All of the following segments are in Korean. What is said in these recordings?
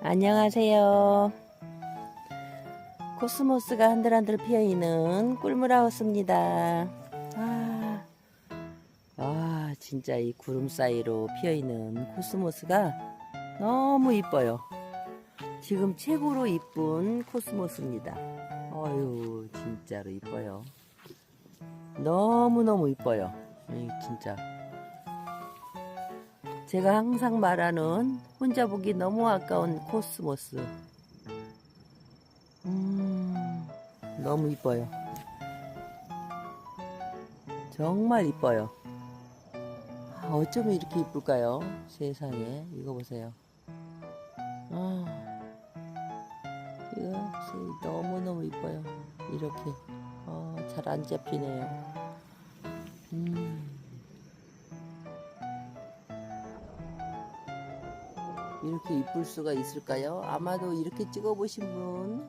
안녕하세요. 코스모스가 한들한들 피어있는 꿀물하우스입니다. 아, 아, 진짜 이 구름 사이로 피어있는 코스모스가 너무 이뻐요. 지금 최고로 이쁜 코스모스입니다. 어유 진짜로 이뻐요. 너무너무 이뻐요. 이 진짜. 제가 항상 말하는 혼자 보기 너무 아까운 코스모스. 음, 너무 이뻐요. 정말 이뻐요. 아, 어쩌면 이렇게 이쁠까요? 세상에. 이거 보세요. 아, 이거. 너무너무 이뻐요. 이렇게. 어, 잘안 잡히네요. 음. 이렇게 이쁠 수가 있을까요? 아마도 이렇게 찍어보신 분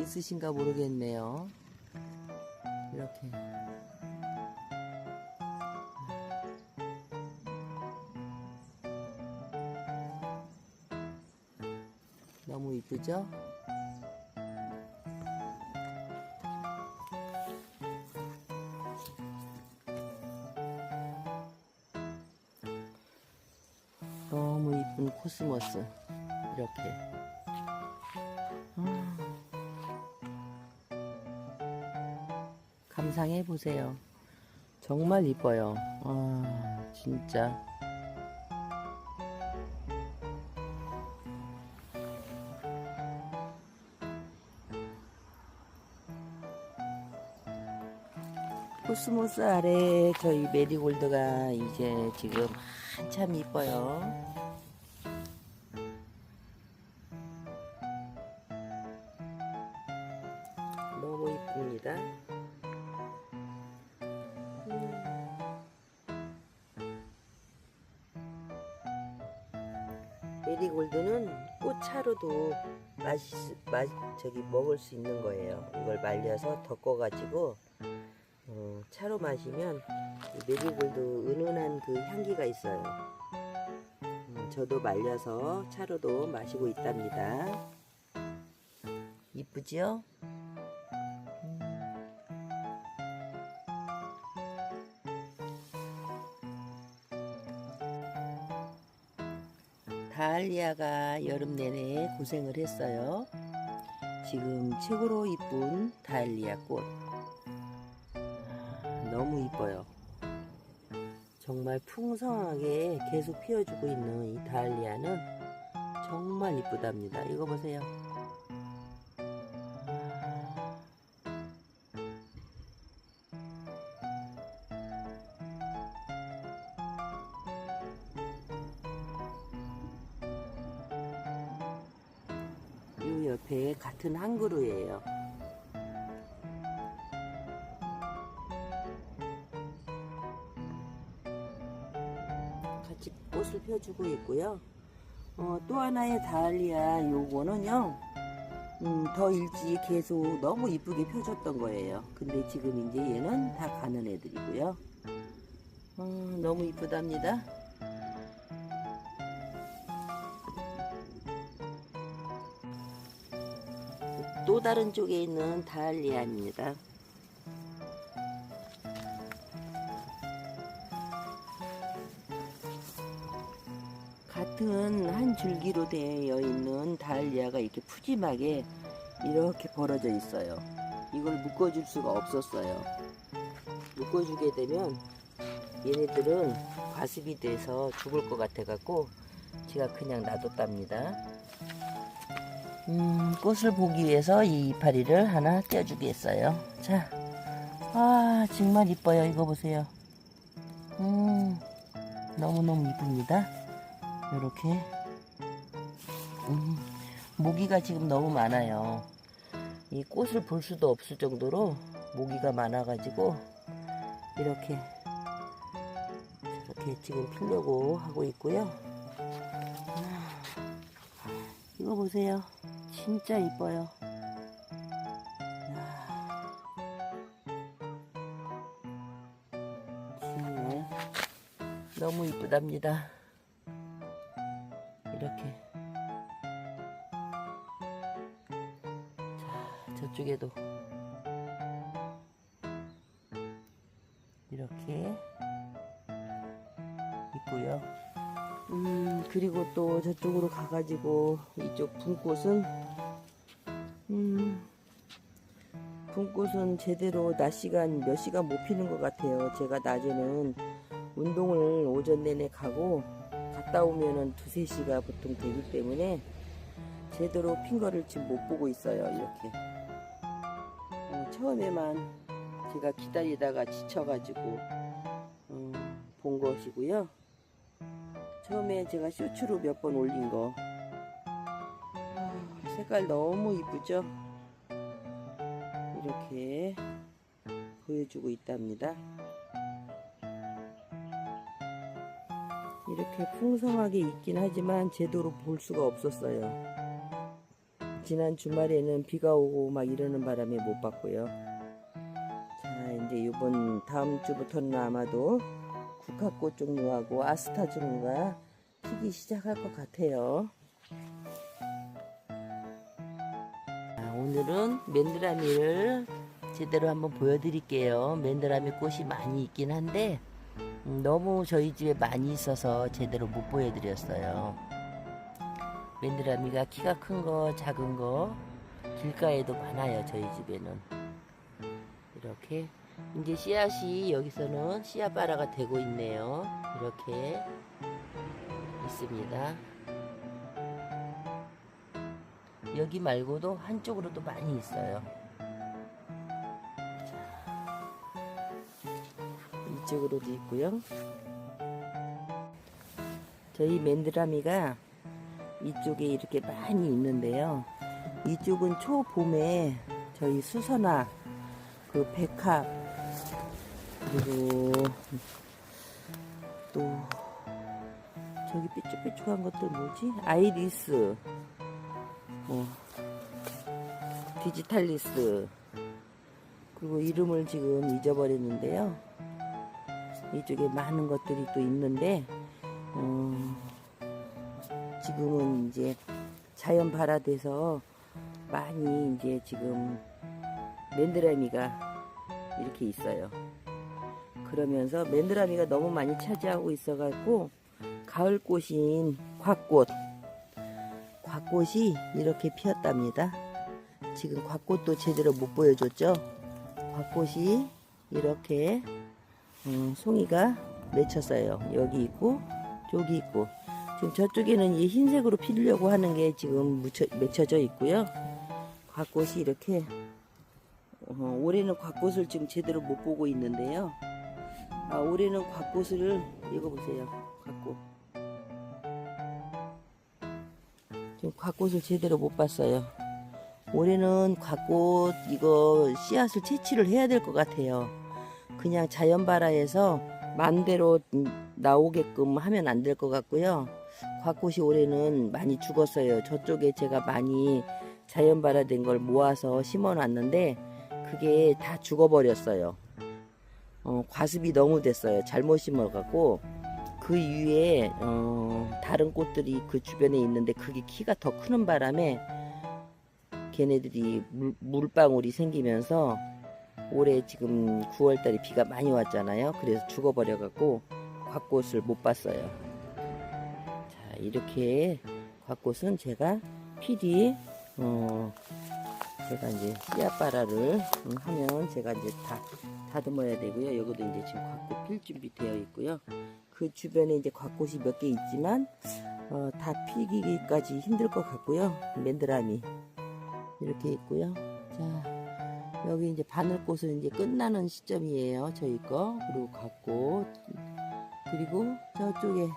있으신가 모르겠네요. 이렇게. 너무 이쁘죠? 너무 이쁜 코스모스 이렇게 음. 감상해 보세요 정말 이뻐요 아 진짜 코스모스 아래 저희 메리골드가 이제 지금 한참 이뻐요. 메리골드는 꽃차로도 맛이 맛 저기 먹을 수 있는 거예요. 이걸 말려서 덮어가지고 어, 차로 마시면 이 메리골드 은은한 그 향기가 있어요. 음, 저도 말려서 차로도 마시고 있답니다. 이쁘지요? 다알리아가 여름 내내 고생을 했어요. 지금 최고로 이쁜 다알리아 꽃. 너무 이뻐요. 정말 풍성하게 계속 피어주고 있는 이 다알리아는 정말 이쁘답니다. 이거 보세요. 같이 꽃을 펴주고 있고요. 어, 또 하나의 다알리아 요거는요. 음, 더 일찍 계속 너무 이쁘게 펴줬던 거예요. 근데 지금 이제 얘는 다 가는 애들이고요. 어, 너무 이쁘답니다. 또 다른 쪽에 있는 다알리아입니다. 같은 한 줄기로 되어 있는 다알리아가 이렇게 푸짐하게 이렇게 벌어져 있어요. 이걸 묶어줄 수가 없었어요. 묶어주게 되면 얘네들은 과습이 돼서 죽을 것 같아갖고 제가 그냥 놔뒀답니다. 음, 꽃을 보기 위해서 이 이파리를 하나 떼어주겠어요. 자, 아, 정말 이뻐요. 이거 보세요. 음, 너무너무 이쁩니다. 이렇게 음, 모기가 지금 너무 많아요. 이 꽃을 볼 수도 없을 정도로 모기가 많아가지고 이렇게 이렇게 지금 피려고 하고 있고요. 아, 이거 보세요. 진짜 이뻐요. 아, 너무 이쁘답니다. 저쪽에도 이렇게 있고요. 음 그리고 또 저쪽으로 가가지고 이쪽 분꽃은 음 분꽃은 제대로 낮 시간 몇 시간 못 피는 것 같아요. 제가 낮에는 운동을 오전 내내 가고 갔다 오면은 두세 시가 보통 되기 때문에 제대로 핀 거를 지금 못 보고 있어요. 이렇게. 어, 처음에만 제가 기다리다가 지쳐가지고 어, 본 것이고요. 처음에 제가 쇼츠로 몇 번 올린 거. 아, 색깔 너무 이쁘죠? 이렇게 보여주고 있답니다. 이렇게 풍성하게 있긴 하지만 제대로 볼 수가 없었어요. 지난 주말에는 비가 오고 막 이러는 바람에 못 봤고요. 자, 이제 이번 다음 주부터는 아마도 국화꽃 종류하고 아스타 종류가 피기 시작할 것 같아요. 자, 오늘은 맨드라미를 제대로 한번 보여드릴게요. 맨드라미 꽃이 많이 있긴 한데 음, 너무 저희 집에 많이 있어서 제대로 못 보여드렸어요. 맨드라미가 키가 큰 거, 작은 거 길가에도 많아요. 저희 집에는 이렇게 이제 씨앗이 여기서는 씨앗 발화가 되고 있네요. 이렇게 있습니다. 여기 말고도 한쪽으로도 많이 있어요. 이쪽으로도 있고요. 저희 맨드라미가 이쪽에 이렇게 많이 있는데요. 이쪽은 초봄에 저희 수선화, 그 백합, 그리고 또 저기 삐쭉삐쭉한 것들 뭐지? 아이리스, 뭐 디지탈리스, 그리고 이름을 지금 잊어버렸는데요. 이쪽에 많은 것들이 또 있는데 어, 지금은 이제 자연 발화돼서 많이 이제 지금 맨드라미가 이렇게 있어요. 그러면서 맨드라미가 너무 많이 차지하고 있어갖고 가을 꽃인 곽꽃 곽꽃이 이렇게 피었답니다. 지금 곽꽃도 제대로 못 보여줬죠. 곽꽃이 이렇게 음, 송이가 맺혔어요. 여기 있고 저기 있고 지금 저쪽에는 이 흰색으로 피려고 하는 게 지금 묻혀, 맺혀져 있고요. 곽꽃이 이렇게 어, 올해는 곽꽃을 지금 제대로 못 보고 있는데요. 아, 올해는 곽꽃을 이거 보세요. 곽꽃. 지금 곽꽃을 제대로 못 봤어요. 올해는 곽꽃 이거 씨앗을 채취를 해야 될 것 같아요. 그냥 자연 발화해서 마음대로 나오게끔 하면 안 될 것 같고요. 곽꽃이 올해는 많이 죽었어요. 저쪽에 제가 많이 자연 발화된 걸 모아서 심어 놨는데 그게 다 죽어버렸어요. 어, 과습이 너무 됐어요. 잘못 심어갖고 그 위에 어, 다른 꽃들이 그 주변에 있는데 그게 키가 더 크는 바람에 걔네들이 물, 물방울이 생기면서 올해 지금 9월달에 비가 많이 왔잖아요. 그래서 죽어버려갖고 곽꽃을 못 봤어요. 자 이렇게 곽꽃은 제가 PD 어 제가 이제 씨앗바라를 하면 제가 이제 다 다듬어야 되고요. 여기도 이제 지금 곽꽃 필 준비 되어 있고요. 그 주변에 이제 곽꽃이 몇 개 있지만 어, 다 피기까지 힘들 것 같고요. 맨드라미 이렇게 있고요. 자. 여기 이제 바늘꽃은 이제 끝나는 시점이에요. 저희 거. 그리고 갓꽃. 그리고 저쪽에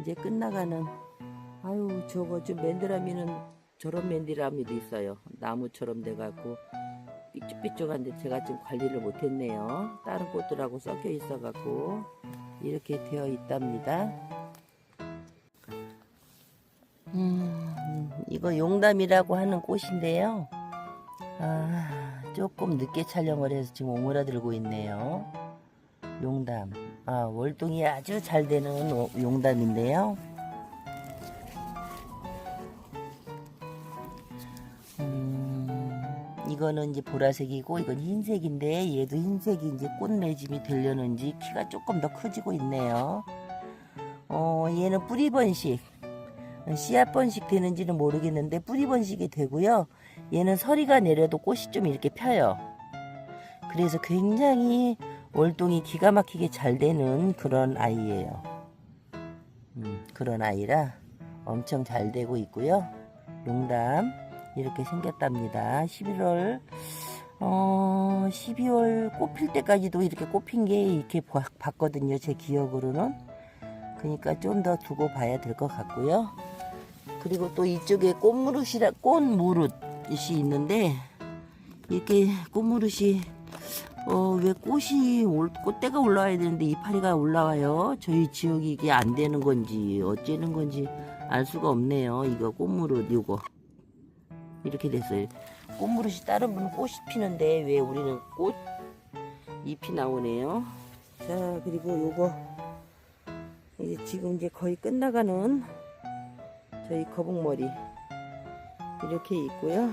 이제 끝나가는 아유 저거 좀 맨드라미는 저런 맨드라미도 있어요. 나무처럼 돼갖고 삐쭉삐쭉한데 제가 좀 관리를 못했네요. 다른 꽃들하고 섞여 있어갖고 이렇게 되어 있답니다. 음, 이거 용담이라고 하는 꽃인데요. 아, 조금 늦게 촬영을 해서 지금 오므라들고 있네요. 용담. 아, 월동이 아주 잘 되는 오- 용담인데요. 음, 이거는 이제 보라색이고 이건 흰색인데 얘도 흰색이 이제 꽃 매짐이 되려는지 키가 조금 더 커지고 있네요. 어, 얘는 뿌리 번식. 씨앗 번식 되는지는 모르겠는데 뿌리 번식이 되고요. 얘는 서리가 내려도 꽃이 좀 이렇게 펴요. 그래서 굉장히 월동이 기가 막히게 잘 되는 그런 아이예요. 음, 그런 아이라 엄청 잘 되고 있고요. 농담 이렇게 생겼답니다. 11월 어 12월 꽃필 때까지도 이렇게 꽃핀 게 이렇게 봐- 봤거든요. 제 기억으로는. 그러니까 좀 더 두고 봐야 될 것 같고요. 그리고 또 이쪽에 꽃무릇이라 꽃무릇이 있는데 이렇게 꽃무릇이 어, 왜 꽃이 올, 꽃대가 올라와야 되는데 이파리가 올라와요. 저희 지역이 이게 안 되는 건지 어쩌는 건지 알 수가 없네요. 이거 꽃무릇 이거 이렇게 됐어요. 꽃무릇이 다른 분은 꽃이 피는데 왜 우리는 꽃 잎이 나오네요. 자 그리고 요거 이제 지금 이제 거의 끝나가는 저희 거북머리 이렇게 있고요.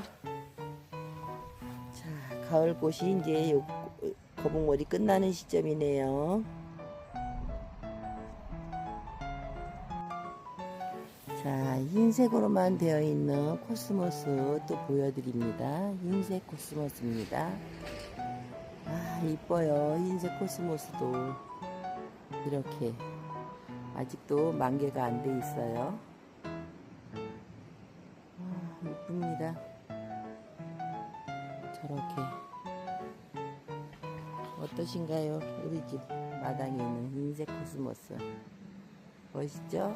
자 가을꽃이 이제 요 거북머리 끝나는 시점이네요. 자, 흰색으로만 되어 있는 코스모스 또 보여드립니다. 흰색 코스모스입니다. 아, 이뻐요. 흰색 코스모스도 이렇게 아직도 만개가 안 돼 있어요. 아, 이쁩니다. 저렇게 어떠신가요? 우리 집 마당에 있는 흰색 코스모스 멋있죠?